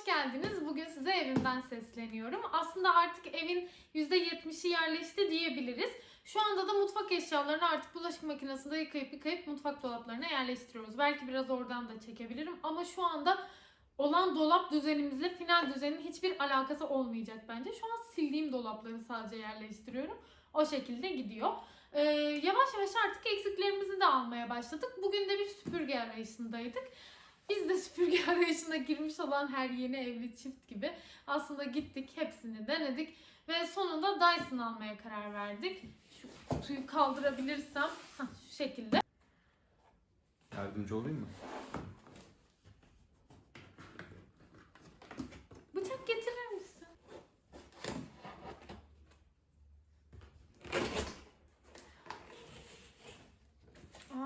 hoş geldiniz. Bugün size evimden sesleniyorum. Aslında artık evin %70'i yerleşti diyebiliriz. Şu anda da mutfak eşyalarını artık bulaşık makinesinde yıkayıp yıkayıp mutfak dolaplarına yerleştiriyoruz. Belki biraz oradan da çekebilirim ama şu anda olan dolap düzenimizle final düzenin hiçbir alakası olmayacak bence. Şu an sildiğim dolapları sadece yerleştiriyorum. O şekilde gidiyor. Ee, yavaş yavaş artık eksiklerimizi de almaya başladık. Bugün de bir süpürge arayışındaydık. Biz de süpürge arayışına girmiş olan her yeni evli çift gibi aslında gittik, hepsini denedik ve sonunda Dyson almaya karar verdik. Şu kutuyu kaldırabilirsem, hah, şu şekilde. Yardımcı olayım mı? Bıçak getirir misin?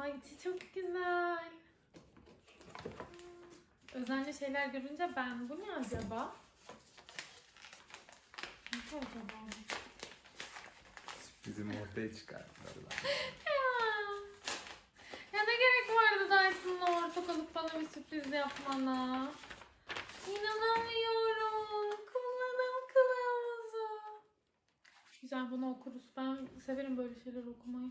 Ay çok güzel. Özenli şeyler görünce ben bu ne acaba? Ne acaba? Sürprizimi ortaya çıkarttılar. Ya. ya ne gerek vardı Dyson'la ortak olup bana bir sürpriz yapmana? İnanamıyorum. Kullanım kılavuzu. Güzel bunu okuruz. Ben severim böyle şeyler okumayı.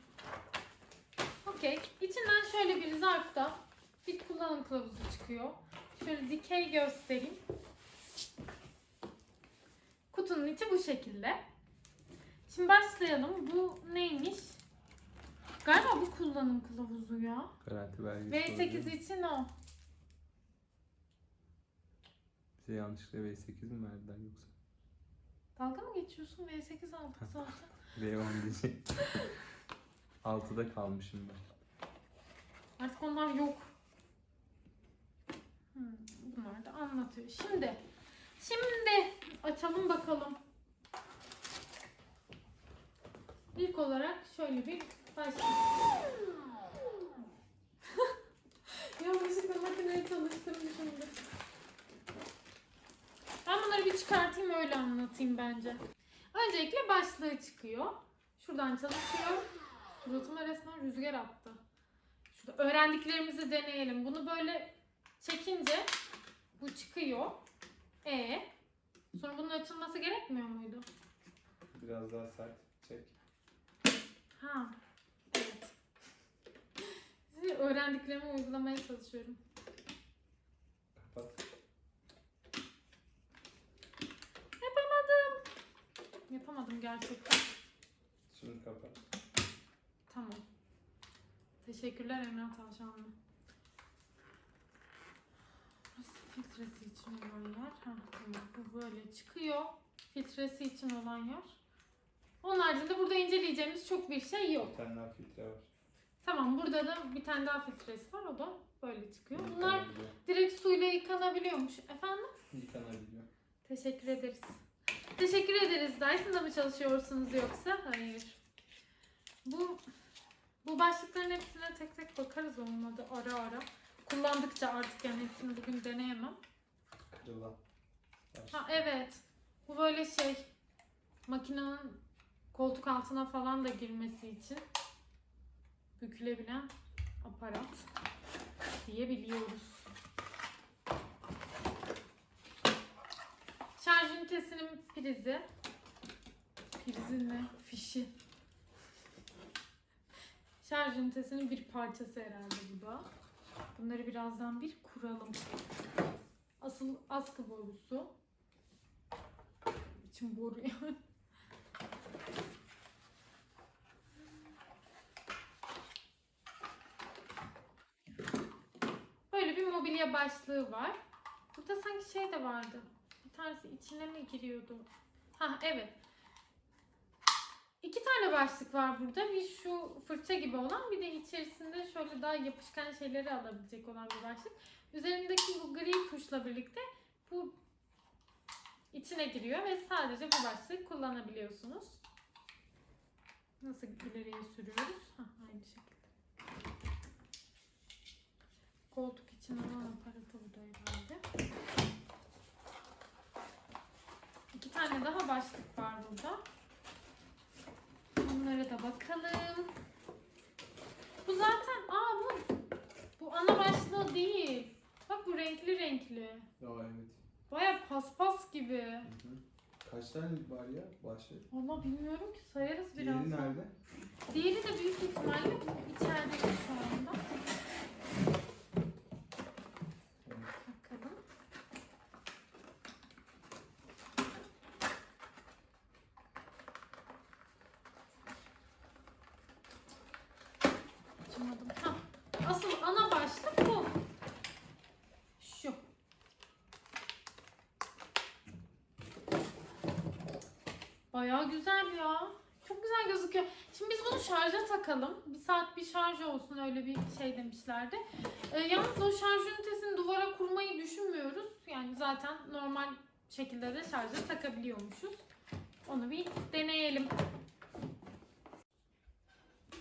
Okey. İçinden şöyle bir zarfta bir kullanım kılavuzu çıkıyor. Şöyle dikey göstereyim. Kutunun içi bu şekilde. Şimdi başlayalım. Bu neymiş? Galiba bu kullanım kılavuzu ya. Garanti belgesi V8 oluyor. için o. Bize yanlışlıkla V8 mi verdiler yoksa? Dalga mı geçiyorsun? V8 aldık zaten. V10 diyecek. 6'da kalmışım ben. Artık onlar yok. Bunlar da anlatıyor. Şimdi, şimdi açalım bakalım. İlk olarak şöyle bir başlayalım. Yanlışlıkla makineyi çalıştırmışımdır. Ben bunları bir çıkartayım öyle anlatayım bence. Öncelikle başlığı çıkıyor. Şuradan çalışıyor. Suratıma resmen rüzgar attı. Şurada öğrendiklerimizi deneyelim. Bunu böyle çekince bu çıkıyor. E sonra bunun açılması gerekmiyor muydu? Biraz daha sert çek. Ha. Evet. Size öğrendiklerimi uygulamaya çalışıyorum. Kapat. Yapamadım. Yapamadım gerçekten. Şunu kapat. Tamam. Teşekkürler Emrah Tavşanlı. Burası filtresi için olan yer. Ha, tamam. Bu böyle çıkıyor. Filtresi için olan yer. Onun haricinde burada inceleyeceğimiz çok bir şey yok. Bir tane daha filtre var. Tamam burada da bir tane daha filtresi var. O da böyle çıkıyor. Bunlar direkt suyla yıkanabiliyormuş. Efendim? Yıkanabiliyor. Teşekkür ederiz. Teşekkür ederiz. Dyson'da mı çalışıyorsunuz yoksa? Hayır. Bu bu başlıkların hepsine tek tek bakarız olmadı ara ara. Kullandıkça artık yani hepsini bugün deneyemem. Kırılan. Ha evet. Bu böyle şey makinenin koltuk altına falan da girmesi için bükülebilen aparat diyebiliyoruz. Şarj ünitesinin prizi. Prizi ne? Fişi. Şarj ünitesinin bir parçası herhalde bu da. Bunları birazdan bir kuralım. Asıl askı borusu. İçim boru yani. Böyle bir mobilya başlığı var. Burada sanki şey de vardı. Bir tanesi içine mi giriyordu? Ha evet. Başlık var burada. Bir şu fırça gibi olan bir de içerisinde şöyle daha yapışkan şeyleri alabilecek olan bir başlık. Üzerindeki bu gri tuşla birlikte bu içine giriyor ve sadece bu başlığı kullanabiliyorsunuz. Nasıl ileriye sürüyoruz? Hah, aynı şekilde. Koltuk için olan aparatı bu da herhalde. İki tane daha başlık var burada. Bunlara da bakalım. Bu zaten, aa bu, bu ana başlığı değil. Bak bu renkli renkli. Ya evet. Baya paspas gibi. Kaç tane var ya başı? Valla bilmiyorum ki sayarız Diğeri birazdan. nerede? Diğeri de büyük ihtimalle içeride şu anda. Bakalım. Açamadım. Ha. Asıl ana başlık bu. Şu. Bayağı güzel ya. Çok güzel gözüküyor. Şimdi biz bunu şarja takalım. Bir saat bir şarj olsun öyle bir şey demişlerdi. Ee, yalnız o şarj ünitesini duvara kurmayı düşünmüyoruz. Yani zaten normal şekilde de şarja takabiliyormuşuz. Onu bir deneyelim.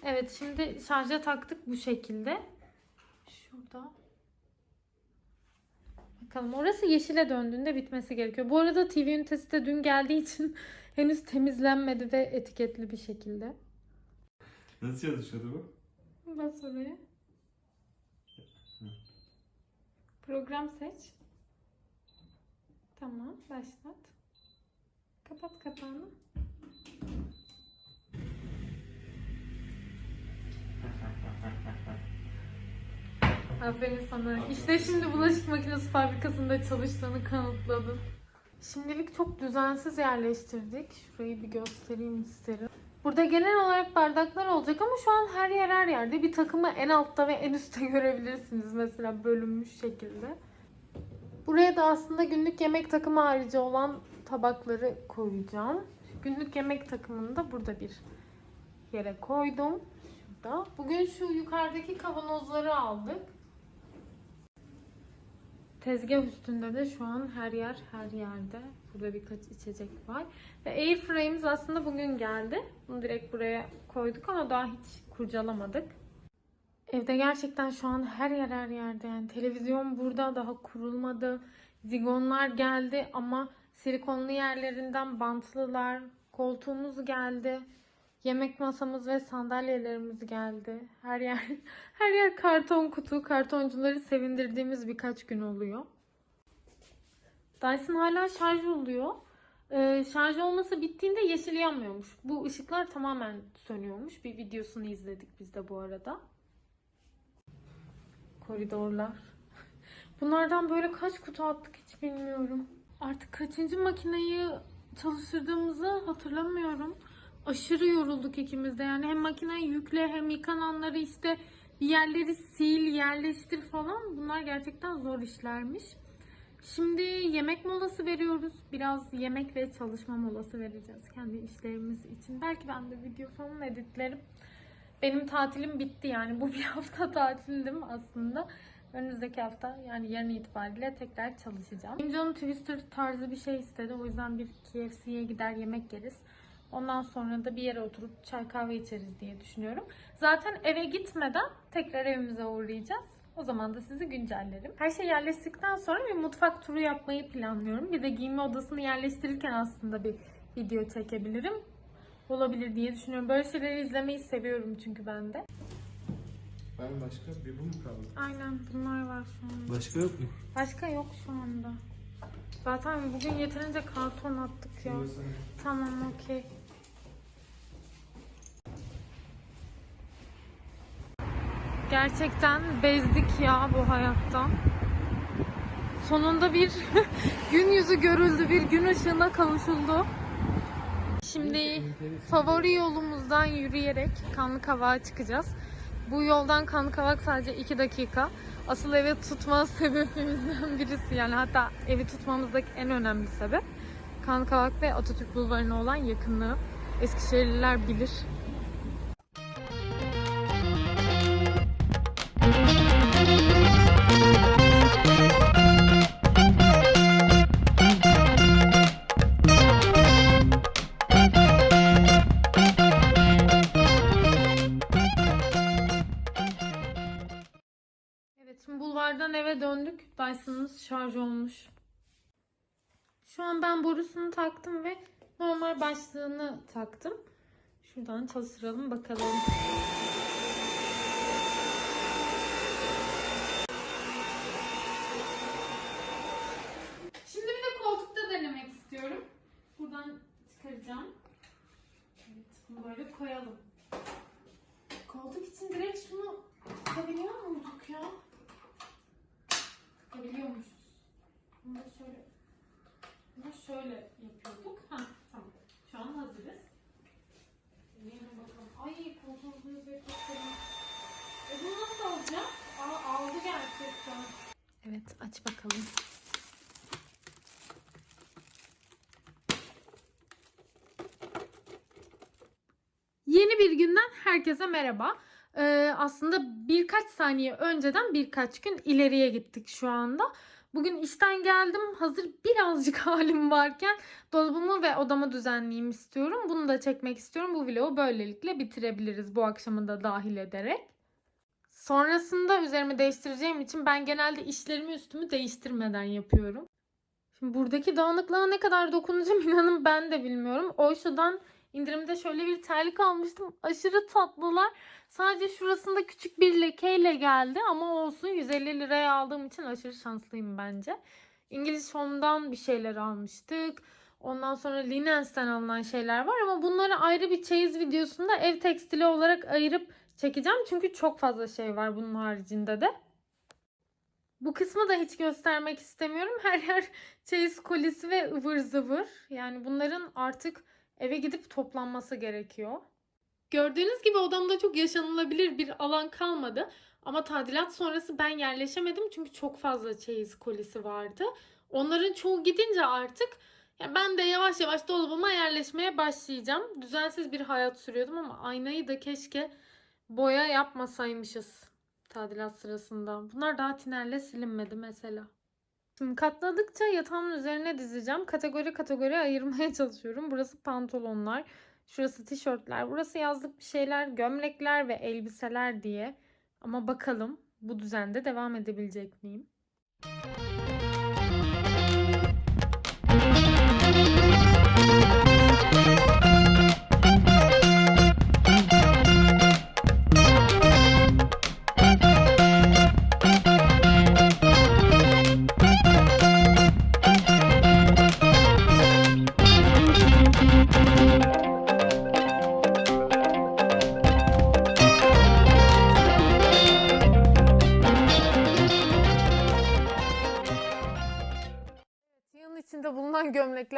Evet şimdi şarja taktık bu şekilde. Şurada. Bakalım orası yeşile döndüğünde bitmesi gerekiyor. Bu arada TV ünitesi de dün geldiği için henüz temizlenmedi ve etiketli bir şekilde. Nasıl çalışıyordu bu? Bas oraya. Program seç. Tamam, başlat. Kapat kapağını. Aferin sana. İşte şimdi bulaşık makinesi fabrikasında çalıştığını kanıtladın. Şimdilik çok düzensiz yerleştirdik. Şurayı bir göstereyim isterim. Burada genel olarak bardaklar olacak ama şu an her yer her yerde. Bir takımı en altta ve en üstte görebilirsiniz mesela bölünmüş şekilde. Buraya da aslında günlük yemek takımı harici olan tabakları koyacağım. Günlük yemek takımını da burada bir yere koydum. Şurada. Bugün şu yukarıdaki kavanozları aldık. Tezgah üstünde de şu an her yer her yerde. Burada birkaç içecek var. Ve airframe'imiz aslında bugün geldi. Bunu direkt buraya koyduk ama daha hiç kurcalamadık. Evde gerçekten şu an her yer her yerde. Yani televizyon burada daha kurulmadı. Zigonlar geldi ama silikonlu yerlerinden bantlılar. Koltuğumuz geldi. Yemek masamız ve sandalyelerimiz geldi. Her yer her yer karton kutu. Kartoncuları sevindirdiğimiz birkaç gün oluyor. Dyson hala şarj oluyor. Ee, şarj olması bittiğinde yeşil yanmıyormuş. Bu ışıklar tamamen sönüyormuş. Bir videosunu izledik biz de bu arada. Koridorlar. Bunlardan böyle kaç kutu attık hiç bilmiyorum. Artık kaçıncı makineyi çalıştırdığımızı hatırlamıyorum. Aşırı yorulduk ikimiz de. Yani hem makineyi yükle hem yıkananları işte yerleri sil, yerleştir falan. Bunlar gerçekten zor işlermiş. Şimdi yemek molası veriyoruz. Biraz yemek ve çalışma molası vereceğiz kendi işlerimiz için. Belki ben de video falan editlerim. Benim tatilim bitti yani. Bu bir hafta tatildim aslında. Önümüzdeki hafta yani yarın itibariyle tekrar çalışacağım. Benim canım Twister tarzı bir şey istedi. O yüzden bir KFC'ye gider yemek yeriz. Ondan sonra da bir yere oturup çay kahve içeriz diye düşünüyorum. Zaten eve gitmeden tekrar evimize uğrayacağız. O zaman da sizi güncellerim. Her şey yerleştikten sonra bir mutfak turu yapmayı planlıyorum. Bir de giyinme odasını yerleştirirken aslında bir video çekebilirim. Olabilir diye düşünüyorum. Böyle şeyleri izlemeyi seviyorum çünkü ben de. Ben başka bir bu mu kaldı? Aynen bunlar var şu anda. Başka yok mu? Başka yok şu anda. Zaten bugün yeterince karton attık ya. Tamam okey. Gerçekten bezdik ya bu hayattan. Sonunda bir gün yüzü görüldü, bir gün ışığına kavuşuldu. Şimdi favori yolumuzdan yürüyerek Kanlı Kavak'a çıkacağız. Bu yoldan Kanlı sadece 2 dakika. Asıl evi tutma sebebimizden birisi yani hatta evi tutmamızdaki en önemli sebep. Kanlı ve Atatürk Bulvarı'na olan yakınlığı. Eskişehirliler bilir. Şarj olmuş. Şu an ben borusunu taktım ve normal başlığını taktım. Şuradan çalıştıralım bakalım. Şimdi bir de çıkaracağım. Evet, bunu böyle koyalım. Koltuk için direkt şunu takabiliyor muyduk ya? Takabiliyormuşuz. Da şöyle, bunu şöyle yapıyorduk. Ha, tamam. Şu an hazırız. Yerine bakalım. Ay koltuğumuzun üzeri çok serin. E bunu nasıl alacağım? Aa, aldı gerçekten. Evet aç bakalım. Yeni bir günden herkese merhaba. Ee, aslında birkaç saniye önceden birkaç gün ileriye gittik şu anda. Bugün işten geldim. Hazır birazcık halim varken dolabımı ve odamı düzenleyeyim istiyorum. Bunu da çekmek istiyorum. Bu vlogu böylelikle bitirebiliriz bu akşamı da dahil ederek. Sonrasında üzerimi değiştireceğim için ben genelde işlerimi üstümü değiştirmeden yapıyorum. Şimdi buradaki dağınıklığa ne kadar dokunacağım inanın ben de bilmiyorum. Oyşa'dan indirimde şöyle bir terlik almıştım. Aşırı tatlılar. Sadece şurasında küçük bir lekeyle geldi ama olsun 150 liraya aldığım için aşırı şanslıyım bence. İngiliz Home'dan bir şeyler almıştık. Ondan sonra Linens'ten alınan şeyler var ama bunları ayrı bir çeyiz videosunda ev tekstili olarak ayırıp çekeceğim. Çünkü çok fazla şey var bunun haricinde de. Bu kısmı da hiç göstermek istemiyorum. Her yer çeyiz kolisi ve ıvır zıvır. Yani bunların artık eve gidip toplanması gerekiyor. Gördüğünüz gibi odamda çok yaşanılabilir bir alan kalmadı. Ama tadilat sonrası ben yerleşemedim çünkü çok fazla çeyiz kolisi vardı. Onların çoğu gidince artık ya ben de yavaş yavaş dolabıma yerleşmeye başlayacağım. Düzensiz bir hayat sürüyordum ama aynayı da keşke boya yapmasaymışız tadilat sırasında. Bunlar daha tinerle silinmedi mesela. Şimdi katladıkça yatağımın üzerine dizeceğim. Kategori kategori ayırmaya çalışıyorum. Burası pantolonlar, şurası tişörtler, burası yazlık bir şeyler, gömlekler ve elbiseler diye. Ama bakalım bu düzende devam edebilecek miyim? Yığın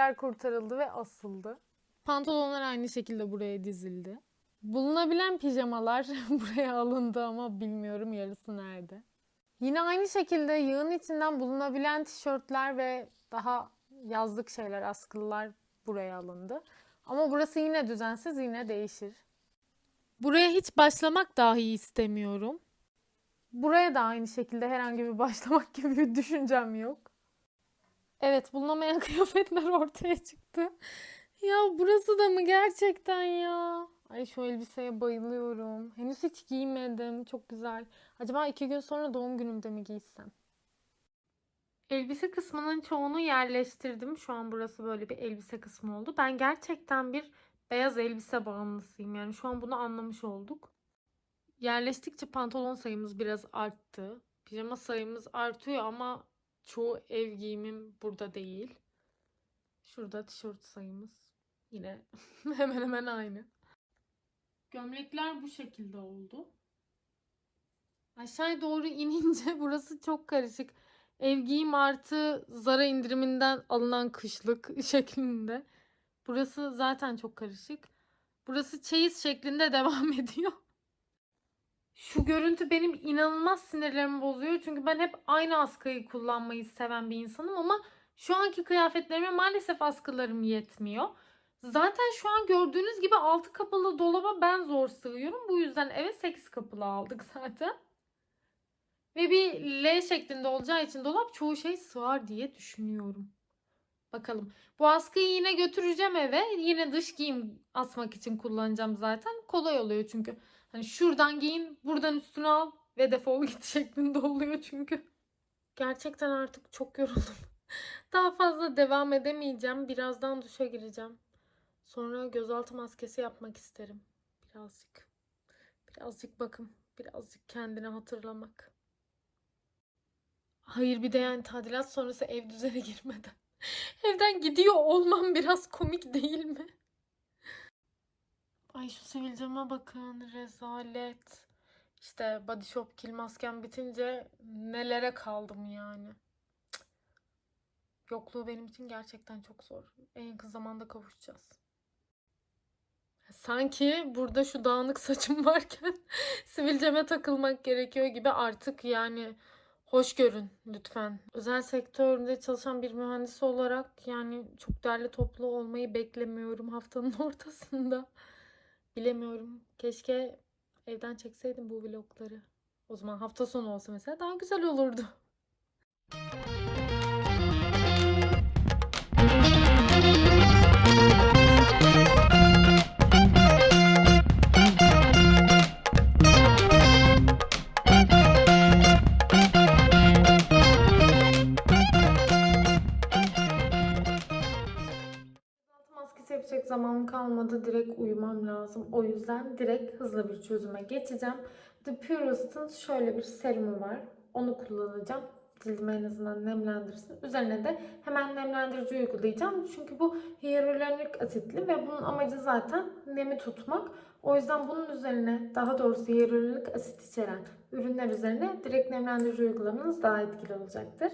gömlekler kurtarıldı ve asıldı. Pantolonlar aynı şekilde buraya dizildi. Bulunabilen pijamalar buraya alındı ama bilmiyorum yarısı nerede. Yine aynı şekilde yığın içinden bulunabilen tişörtler ve daha yazlık şeyler, askılılar buraya alındı. Ama burası yine düzensiz, yine değişir. Buraya hiç başlamak dahi istemiyorum. Buraya da aynı şekilde herhangi bir başlamak gibi bir düşüncem yok. Evet bulunamayan kıyafetler ortaya çıktı. Ya burası da mı gerçekten ya? Ay şu elbiseye bayılıyorum. Henüz hiç giymedim. Çok güzel. Acaba iki gün sonra doğum günümde mi giysem? Elbise kısmının çoğunu yerleştirdim. Şu an burası böyle bir elbise kısmı oldu. Ben gerçekten bir beyaz elbise bağımlısıyım. Yani şu an bunu anlamış olduk. Yerleştikçe pantolon sayımız biraz arttı. Pijama sayımız artıyor ama çoğu ev giyimim burada değil. Şurada tişört sayımız yine hemen hemen aynı. Gömlekler bu şekilde oldu. Aşağıya doğru inince burası çok karışık. Ev giyim artı Zara indiriminden alınan kışlık şeklinde. Burası zaten çok karışık. Burası çeyiz şeklinde devam ediyor. Şu görüntü benim inanılmaz sinirlerimi bozuyor. Çünkü ben hep aynı askıyı kullanmayı seven bir insanım ama şu anki kıyafetlerime maalesef askılarım yetmiyor. Zaten şu an gördüğünüz gibi altı kapılı dolaba ben zor sığıyorum. Bu yüzden eve 8 kapılı aldık zaten. Ve bir L şeklinde olacağı için dolap çoğu şey sığar diye düşünüyorum. Bakalım. Bu askıyı yine götüreceğim eve. Yine dış giyim asmak için kullanacağım zaten. Kolay oluyor çünkü. Hani şuradan giyin, buradan üstüne al ve defol git şeklinde oluyor çünkü. Gerçekten artık çok yoruldum. Daha fazla devam edemeyeceğim. Birazdan duşa gireceğim. Sonra gözaltı maskesi yapmak isterim. Birazcık. Birazcık bakım. Birazcık kendini hatırlamak. Hayır bir de yani tadilat sonrası ev düzene girmeden. Evden gidiyor olmam biraz komik değil mi? Ay şu sivilceme bakın rezalet. İşte body shop kill maskem bitince nelere kaldım yani. Yokluğu benim için gerçekten çok zor. En yakın zamanda kavuşacağız. Sanki burada şu dağınık saçım varken sivilceme takılmak gerekiyor gibi artık yani hoş görün lütfen. Özel sektörde çalışan bir mühendis olarak yani çok derli toplu olmayı beklemiyorum haftanın ortasında. Bilemiyorum. Keşke evden çekseydim bu vlogları. O zaman hafta sonu olsa mesela daha güzel olurdu. Zamanım kalmadı. Direkt uyumam lazım. O yüzden direkt hızlı bir çözüme geçeceğim. The Purist'ın şöyle bir serumu var. Onu kullanacağım. Cildimi en azından nemlendirsin. Üzerine de hemen nemlendirici uygulayacağım. Çünkü bu hyaluronik asitli ve bunun amacı zaten nemi tutmak. O yüzden bunun üzerine daha doğrusu hyaluronik asit içeren ürünler üzerine direkt nemlendirici uygulamanız daha etkili olacaktır.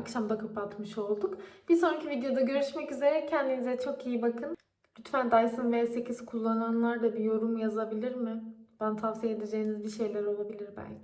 Bir akşamda kapatmış olduk. Bir sonraki videoda görüşmek üzere. Kendinize çok iyi bakın. Lütfen Dyson V8 kullananlar da bir yorum yazabilir mi? Bana tavsiye edeceğiniz bir şeyler olabilir belki.